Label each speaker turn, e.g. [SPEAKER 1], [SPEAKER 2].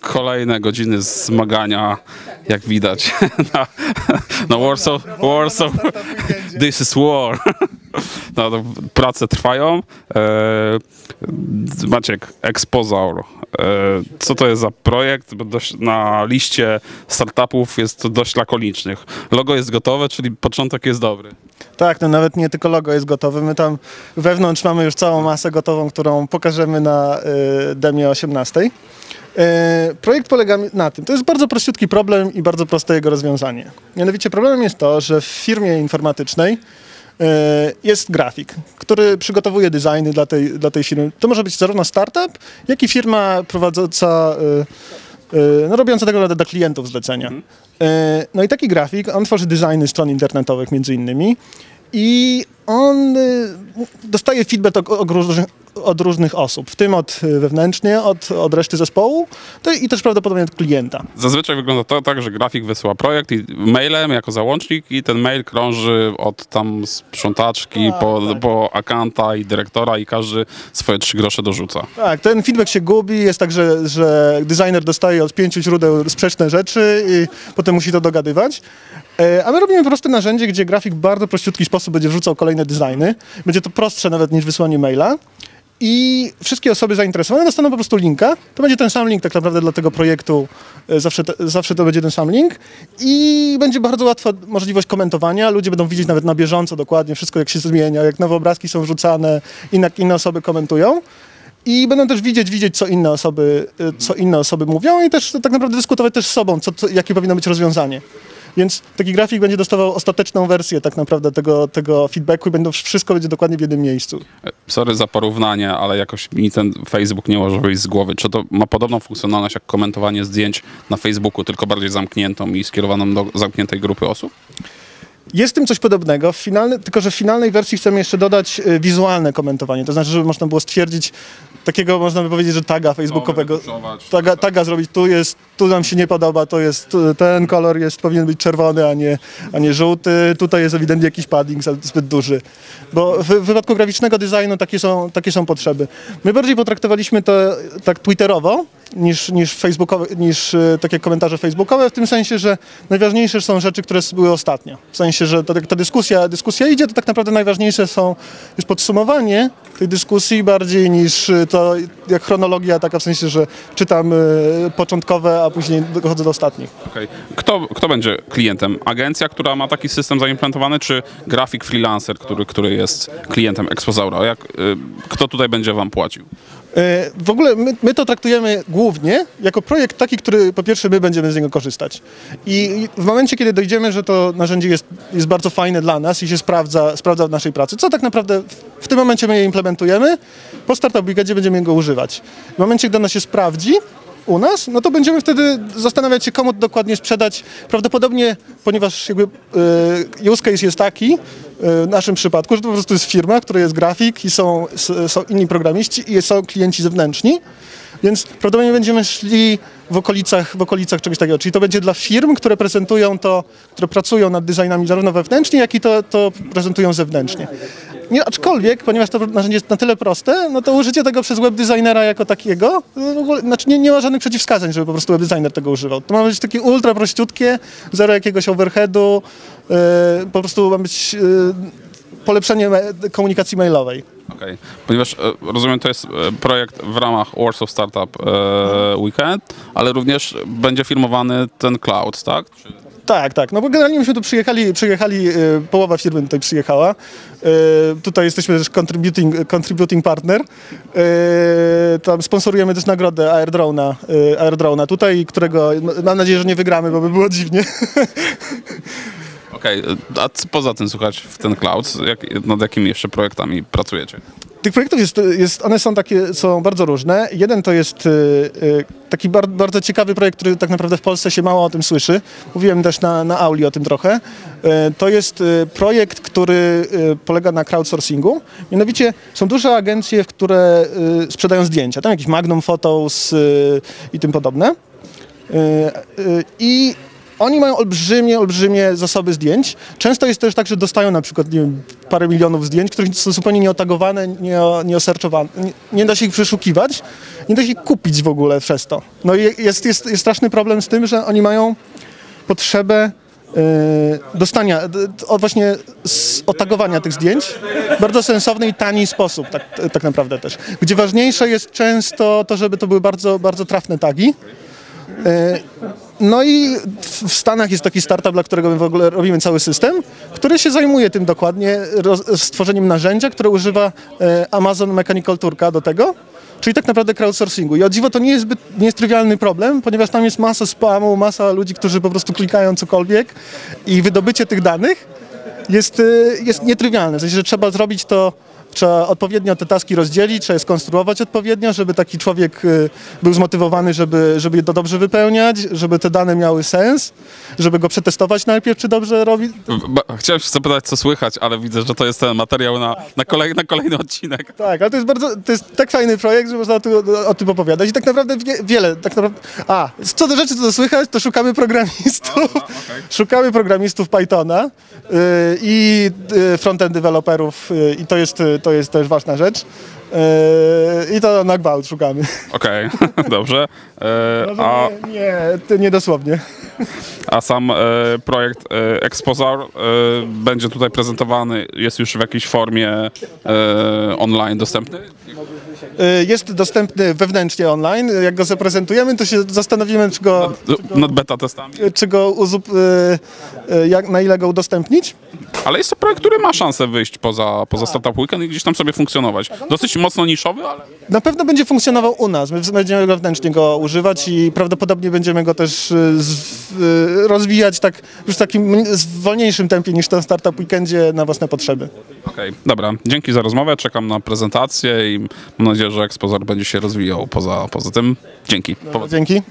[SPEAKER 1] kolejne godziny zmagania, jak widać, na, na Warsaw, Warsaw, this is war. No, prace trwają. E, Maciek, Exposaur, e, co to jest za projekt? Na liście startupów jest to dość lakonicznych. Logo jest gotowe, czyli początek jest dobry.
[SPEAKER 2] Tak, no nawet nie tylko logo jest gotowe. My tam wewnątrz mamy już całą masę gotową, którą pokażemy na y, demie 18. Y, projekt polega na tym, to jest bardzo prościutki problem i bardzo proste jego rozwiązanie. Mianowicie problemem jest to, że w firmie informatycznej y, jest grafik, który przygotowuje designy dla tej, dla tej firmy. To może być zarówno startup, jak i firma prowadząca, y, no robiąca tego dla klientów zlecenia. E, No i taki grafik, on tworzy designy stron internetowych między innymi i on y, dostaje feedback od, różnych, osób, w tym od y, wewnętrznie, od, od reszty zespołu i też prawdopodobnie od klienta.
[SPEAKER 1] Zazwyczaj wygląda to tak, że grafik wysyła projekt i mailem jako załącznik i ten mail krąży od tam sprzątaczki
[SPEAKER 2] Tak,
[SPEAKER 1] po,
[SPEAKER 2] tak.
[SPEAKER 1] po akanta i dyrektora i każdy swoje trzy grosze dorzuca.
[SPEAKER 2] Tak, ten feedback się gubi, jest tak, że, że designer dostaje od pięciu źródeł sprzeczne rzeczy i potem musi to dogadywać. E, A my robimy po prostu narzędzie, gdzie grafik w bardzo prościutki sposób będzie wrzucał kolejne designy. Będzie to prostsze nawet niż wysłanie maila. I wszystkie osoby zainteresowane dostaną po prostu linka. To będzie ten sam link tak naprawdę dla tego projektu. E, Zawsze, zawsze to będzie ten sam link. I będzie bardzo łatwa możliwość komentowania. Ludzie będą widzieć nawet na bieżąco dokładnie wszystko, jak się zmienia, jak nowe obrazki są wrzucane i jak inne osoby komentują. I będą też widzieć, widzieć co inne osoby, y, co inne osoby mówią i też tak naprawdę dyskutować też z sobą, co, co, jakie powinno być rozwiązanie. Więc taki grafik będzie dostawał ostateczną wersję tak naprawdę tego, tego feedbacku i będą, wszystko będzie dokładnie w jednym miejscu.
[SPEAKER 1] E, Sorry za porównanie, ale jakoś mi ten Facebook nie może wyjść z głowy. Czy to ma podobną funkcjonalność jak komentowanie zdjęć na Facebooku, tylko bardziej zamkniętą i skierowaną do zamkniętej grupy osób?
[SPEAKER 2] Jest w tym coś podobnego, w finalny, tylko że w finalnej wersji chcemy jeszcze dodać y, wizualne komentowanie. To znaczy, żeby można było stwierdzić takiego, można by powiedzieć, że taga facebookowego. Taga, taga zrobić, tu jest, tu nam się nie podoba, to jest, ten kolor jest, powinien być czerwony, a nie, a nie żółty. Tutaj jest ewidentnie jakiś padding zbyt duży. Bo w, w wypadku graficznego designu takie są, takie są potrzeby. My bardziej potraktowaliśmy to tak twitterowo, niż, niż, facebookowe, niż e, takie komentarze facebookowe, w tym sensie, że najważniejsze są rzeczy, które były ostatnio. W sensie, że ta, ta dyskusja, dyskusja idzie, to tak naprawdę najważniejsze są, jest podsumowanie tej dyskusji bardziej niż e, to, jak chronologia taka w sensie, że czytam e, początkowe, a później dochodzę do ostatnich.
[SPEAKER 1] Okej. Kto, kto będzie klientem? Agencja, która ma taki system zaimplementowany, czy grafik freelancer, który, który jest klientem Exposaura? Jak, kto tutaj będzie wam płacił?
[SPEAKER 2] E, W ogóle my, my to traktujemy głównie jako projekt taki, który po pierwsze my będziemy z niego korzystać. I w momencie, kiedy dojdziemy, że to narzędzie jest, jest bardzo fajne dla nas i się sprawdza, sprawdza w naszej pracy, co tak naprawdę w, w tym momencie my je implementujemy, po Startup Weekendzie będziemy go używać. W momencie, gdy ono się sprawdzi, u nas, no to będziemy wtedy zastanawiać się, komu dokładnie sprzedać. Prawdopodobnie, ponieważ jakby e, use case jest taki, e, w naszym przypadku, że to po prostu jest firma, w której jest grafik i są, są inni programiści i są klienci zewnętrzni, więc prawdopodobnie będziemy szli w okolicach, w okolicach czegoś takiego. Czyli to będzie dla firm, które prezentują to, które pracują nad designami zarówno wewnętrznie, jak i to, to prezentują zewnętrznie. Nie, aczkolwiek, ponieważ to narzędzie jest na tyle proste, no to użycie tego przez webdesignera jako takiego, ogóle, znaczy nie, nie ma żadnych przeciwwskazań, żeby po prostu webdesigner tego używał. To ma być takie ultra prościutkie, zero jakiegoś overheadu, yy, po prostu ma być yy, polepszenie komunikacji mailowej.
[SPEAKER 1] Okej. Ponieważ e, rozumiem, to jest e, projekt w ramach Warsaw Startup e, Weekend, ale również będzie filmowany ten cloud, tak?
[SPEAKER 2] Tak, tak. No bo generalnie myśmy tu przyjechali, przyjechali połowa firmy tutaj przyjechała. Tutaj jesteśmy też contributing, contributing partner. Tam sponsorujemy też nagrodę Airdrona, Airdrona tutaj, którego no, mam nadzieję, że nie wygramy, bo by było dziwnie.
[SPEAKER 1] Okej, e, a poza tym słuchać w ten cloud? Jak, nad jakimi jeszcze projektami pracujecie?
[SPEAKER 2] Tych projektów jest, jest, one są takie, są bardzo różne. Jeden to jest e, e, taki bar, bardzo ciekawy projekt, który tak naprawdę w Polsce się mało o tym słyszy. Mówiłem też na, na Auli o tym trochę. E, To jest projekt, który polega na crowdsourcingu. Mianowicie są duże agencje, które sprzedają zdjęcia. Tam jakieś Magnum Photos i tym podobne. I oni mają olbrzymie, olbrzymie zasoby zdjęć. Często jest też tak, że dostają na przykład nie wiem, parę milionów zdjęć, które są zupełnie nieotagowane, nie, nieoserczowane. Nie, nie da się ich przeszukiwać, nie da się ich kupić w ogóle przez to. No i jest, jest, jest straszny problem z tym, że oni mają potrzebę e, dostania, d- d- o właśnie otagowania tych zdjęć bardzo sensowny i tani sposób, tak, tak naprawdę też. Gdzie ważniejsze jest często to, żeby to były bardzo, bardzo trafne tagi. E, No i w Stanach jest taki startup, dla którego my w ogóle robimy cały system, który się zajmuje tym dokładnie, stworzeniem narzędzia, które używa e, Amazon Mechanical Turka do tego, czyli tak naprawdę crowdsourcingu. I o dziwo to nie jest, zbyt, nie jest trywialny problem, ponieważ tam jest masa spamu, masa ludzi, którzy po prostu klikają cokolwiek i wydobycie tych danych jest, y, jest nietrywialne. W sensie, że trzeba zrobić to, trzeba odpowiednio te taski rozdzielić, trzeba je skonstruować odpowiednio, żeby taki człowiek y, był zmotywowany, żeby, żeby je to dobrze wypełniać, żeby te dane miały sens, żeby go przetestować najpierw, czy dobrze robi.
[SPEAKER 1] Chciałem się zapytać, co słychać, ale widzę, że to jest ten materiał na, na, kolej, na kolejny odcinek.
[SPEAKER 2] Tak, ale to jest bardzo, to jest tak fajny projekt, że można tu, o tym opowiadać i tak naprawdę wie, wiele, tak naprawdę, a, co do rzeczy, co do słychać, to szukamy programistów, szukamy programistów Pythona y, i y, frontend deweloperów y, i to jest, y, to jest też ważna rzecz y, i to na gwałt szukamy.
[SPEAKER 1] Okej, dobrze. E, a,
[SPEAKER 2] nie, nie, nie dosłownie.
[SPEAKER 1] a sam e, projekt e, Exposar e, będzie tutaj prezentowany, jest już w jakiejś formie e, online dostępny?
[SPEAKER 2] Jest dostępny wewnętrznie online, jak go zaprezentujemy, to się zastanowimy, czy go,
[SPEAKER 1] Nad beta testami.
[SPEAKER 2] czy go uzup, jak, na ile go udostępnić.
[SPEAKER 1] Ale jest to projekt, który ma szansę wyjść poza, poza Startup Weekend i gdzieś tam sobie funkcjonować. Dosyć mocno niszowy, ale...
[SPEAKER 2] Na pewno będzie funkcjonował u nas. My będziemy wewnętrznie go używać i prawdopodobnie będziemy go też y, y, rozwijać tak już w takim wolniejszym tempie niż ten startup weekendzie na własne potrzeby.
[SPEAKER 1] Okej, dobra. Dzięki za rozmowę, czekam na prezentację i mam nadzieję, że Exposar będzie się rozwijał poza, poza tym. Dzięki. Powodzenia.
[SPEAKER 2] Dzięki.